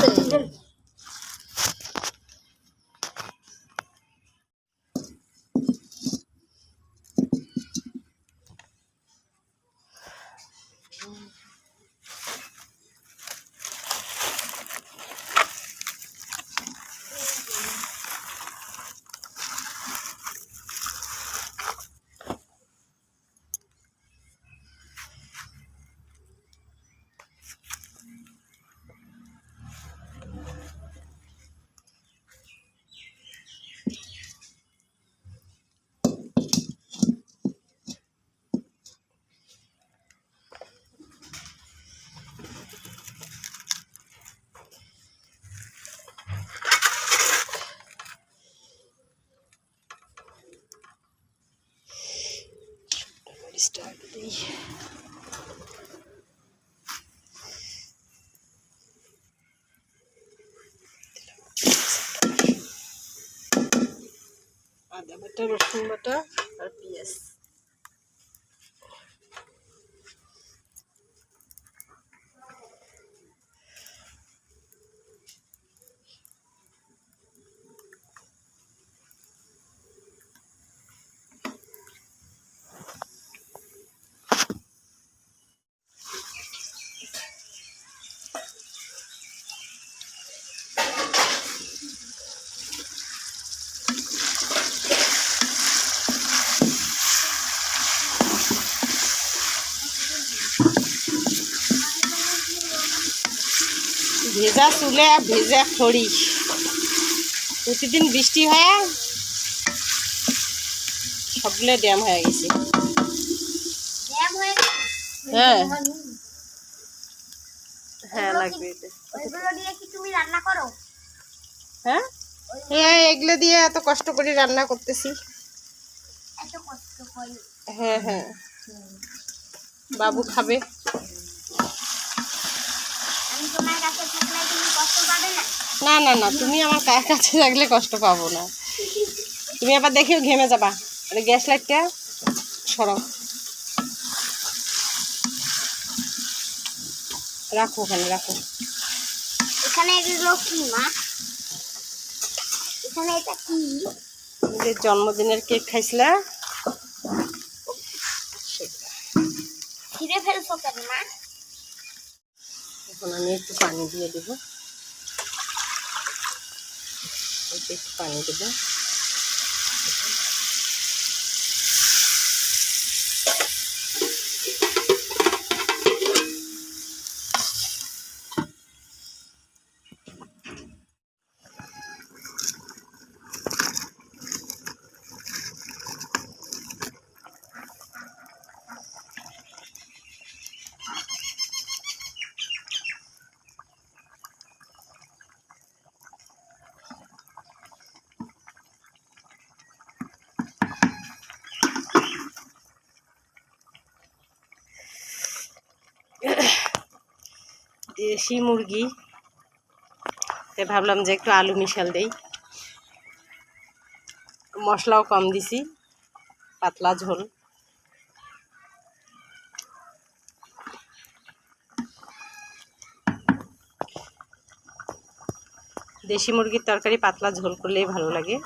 对，আগে দিই আদা বাটা রসুন বাটা আর পেঁয়াজ ভেজা চুলে আর ভেজা খড়ি। প্রতিদিন বৃষ্টি হয় সবগুলো ড্যাম হয়ে গেছে। হ্যাঁ হ্যাঁ। লাগবে এটা। ওইগুলো দিয়ে কি তুমি রান্না করো? হ্যাঁ? হ্যাঁ এগুলো দিয়ে এত কষ্ট করে রান্না করতেছি। এত কষ্ট করি। হ্যাঁ হ্যাঁ। বাবু খাবে আমি তোমার কাছে থাকলে তুমি কষ্ট পাবে না না না তুমি আমার কাছে থাকলে কষ্ট পাবো না। তুমি আবার দেখেও ঘেমে যাবা। আরে গ্যাস লাইটটা সরাও। রাখো ওখানে রাখো। এখানে এগুলো কি মা? এখানে এটা কি? আমাদের জন্মদিনের কেক খাইছিলা? ফিরে ফেলছো কেন মা? এখন আমি একটু পানি দিয়ে দেব। একটু পানি দেবো। দেশি মুরগি। তাই ভাবলাম যে একটু আলু মিশাল দেই। মশলাও কম দিছি, পাতলা ঝোল। দেশি মুরগির তরকারি পাতলা ঝোল করলেই ভালো লাগে।